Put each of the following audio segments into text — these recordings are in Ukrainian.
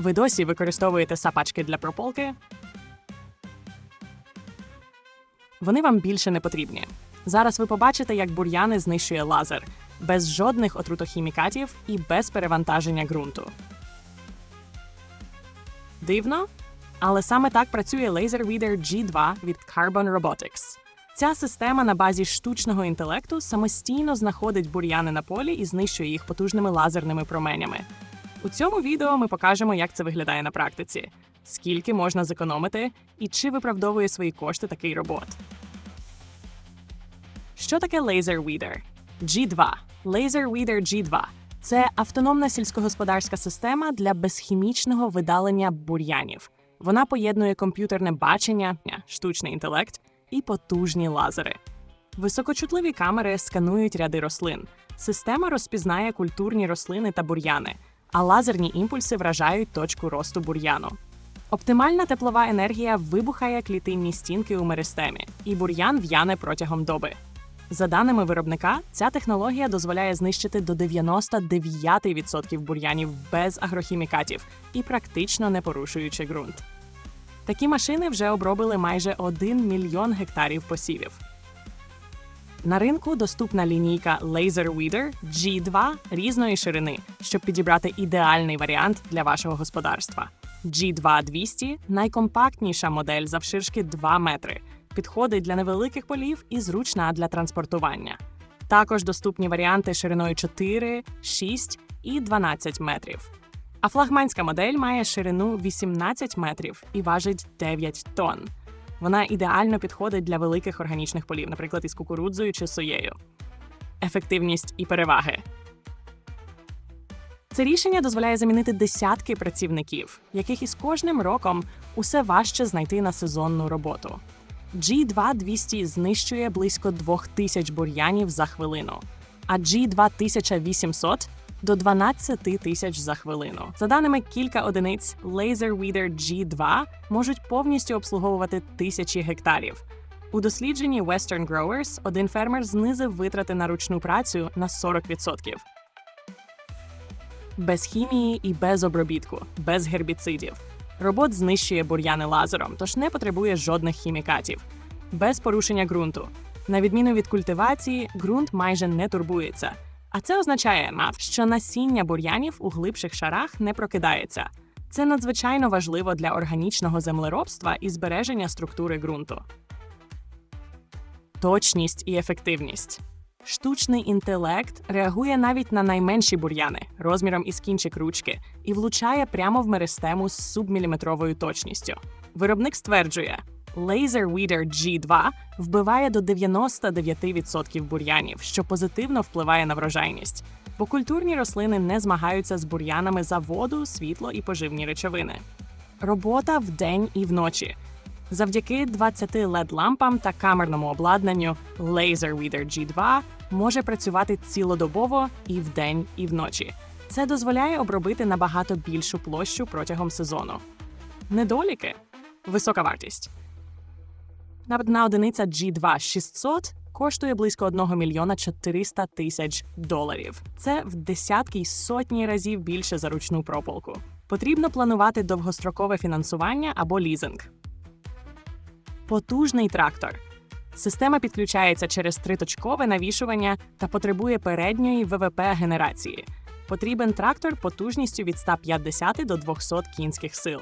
Ви досі використовуєте сапачки для прополки? Вони вам більше не потрібні. Зараз ви побачите, як бур'яни знищує лазер без жодних отрутохімікатів і без перевантаження ґрунту. Дивно? Але саме так працює Laser Reader G2 від Carbon Robotics. Ця система на базі штучного інтелекту самостійно знаходить бур'яни на полі і знищує їх потужними лазерними променями. У цьому відео ми покажемо, як це виглядає на практиці, скільки можна зекономити і чи виправдовує свої кошти такий робот. Що таке Laser Weeder? G2. Laser Weeder G2 – це автономна сільськогосподарська система для безхімічного видалення бур'янів. Вона поєднує комп'ютерне бачення, штучний інтелект і потужні лазери. Високочутливі камери сканують ряди рослин. Система розпізнає культурні рослини та бур'яни, а лазерні імпульси вражають точку росту бур'яну. Оптимальна теплова енергія вибухає клітинні стінки у меристемі, і бур'ян в'яне протягом доби. За даними виробника, ця технологія дозволяє знищити до 99% бур'янів без агрохімікатів і практично не порушуючи ґрунт. Такі машини вже обробили майже 1 мільйон гектарів посівів. На ринку доступна лінійка Laser Weeder G2 різної ширини, щоб підібрати ідеальний варіант для вашого господарства. G2 200 – найкомпактніша модель завширшки 2 метри, підходить для невеликих полів і зручна для транспортування. Також доступні варіанти шириною 4, 6 і 12 метрів. А флагманська модель має ширину 18 метрів і важить 9 тонн. Вона ідеально підходить для великих органічних полів, наприклад, із кукурудзою чи соєю. Ефективність і переваги. Це рішення дозволяє замінити десятки працівників, яких із кожним роком усе важче знайти на сезонну роботу. G2 200 знищує близько 2000 бур'янів за хвилину, а G2 1800 до 12 тисяч за хвилину. За даними кілька одиниць, Laser Weeder G2 можуть повністю обслуговувати тисячі гектарів. У дослідженні Western Growers один фермер знизив витрати на ручну працю на 40%. Без хімії і без обробітку, без гербіцидів. Робот знищує бур'яни лазером, тож не потребує жодних хімікатів, без порушення ґрунту. На відміну від культивації, ґрунт майже не турбується. А це означає, що насіння бур'янів у глибших шарах не прокидається. Це надзвичайно важливо для органічного землеробства і збереження структури ґрунту. Точність і ефективність. Штучний інтелект реагує навіть на найменші бур'яни розміром із кінчик ручки і влучає прямо в меристему з субміліметровою точністю. Виробник стверджує, Laser Weeder G2 вбиває до 99% бур'янів, що позитивно впливає на врожайність, бо культурні рослини не змагаються з бур'янами за воду, світло і поживні речовини. Робота вдень і вночі. Завдяки 20 led лампам та камерному обладнанню Laser Weeder G2 може працювати цілодобово і вдень, і вночі. Це дозволяє обробити набагато більшу площу протягом сезону. Недоліки висока вартість. Одна одиниця G2 600 коштує близько 1 мільйона 400 тисяч доларів. Це в десятки й сотні разів більше за ручну прополку. Потрібно планувати довгострокове фінансування або лізинг. Потужний трактор. Система підключається через триточкове навішування та потребує передньої ВВП генерації. Потрібен трактор потужністю від 150 до 200 кінських сил.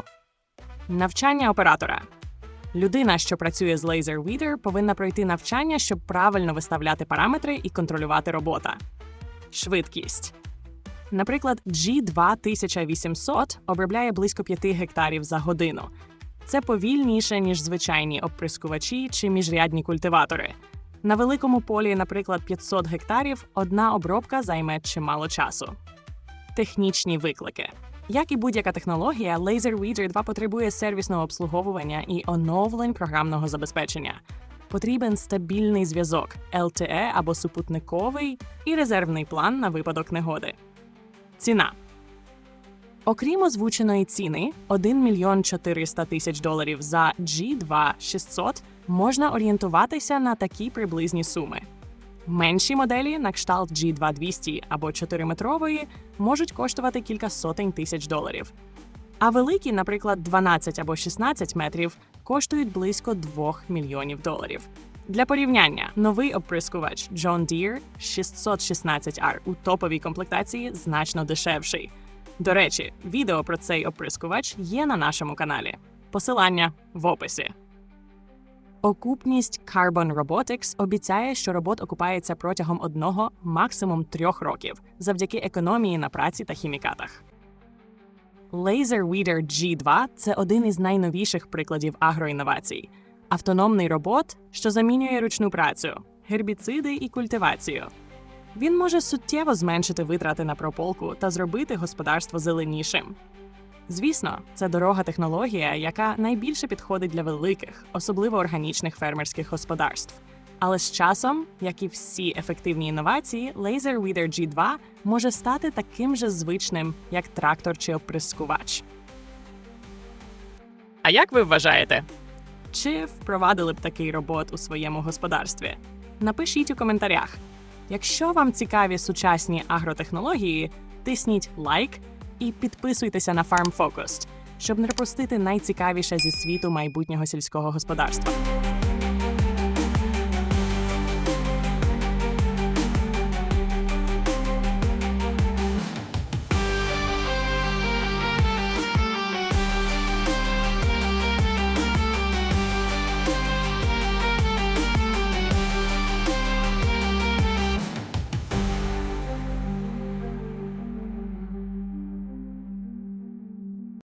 Навчання оператора. Людина, що працює з Laser Weeder, повинна пройти навчання, щоб правильно виставляти параметри і контролювати робота. Швидкість. Наприклад, G2800 обробляє близько 5 гектарів за годину. Це повільніше, ніж звичайні обприскувачі чи міжрядні культиватори. На великому полі, наприклад, 500 гектарів, одна обробка займе чимало часу. Технічні виклики. Як і будь-яка технологія, Laser Weeder 2 потребує сервісного обслуговування і оновлень програмного забезпечення. Потрібен стабільний зв'язок LTE або супутниковий і резервний план на випадок негоди. Ціна. Окрім озвученої ціни 1 мільйон 400 тисяч доларів за G2 600, можна орієнтуватися на такі приблизні суми. Менші моделі на кшталт G2 200 або 4-метрової можуть коштувати кілька сотень тисяч доларів. А великі, наприклад, 12 або 16 метрів, коштують близько 2 мільйонів доларів. Для порівняння, новий оприскувач John Deere 616R у топовій комплектації значно дешевший. До речі, відео про цей оприскувач є на нашому каналі. Посилання в описі. Окупність Carbon Robotics обіцяє, що робот окупається протягом одного, максимум трьох років, завдяки економії на праці та хімікатах. Laser Weeder G2 – це один із найновіших прикладів агроінновацій. Автономний робот, що замінює ручну працю, гербіциди і культивацію. Він може суттєво зменшити витрати на прополку та зробити господарство зеленішим. Звісно, це дорога технологія, яка найбільше підходить для великих, особливо органічних фермерських господарств. Але з часом, як і всі ефективні інновації, Laser Weeder G2 може стати таким же звичним, як трактор чи оприскувач. А як ви вважаєте? Чи впровадили б такий робот у своєму господарстві? Напишіть у коментарях. Якщо вам цікаві сучасні агротехнології, тисніть лайк і підписуйтеся на Farm Focused, щоб не пропустити найцікавіше зі світу майбутнього сільського господарства.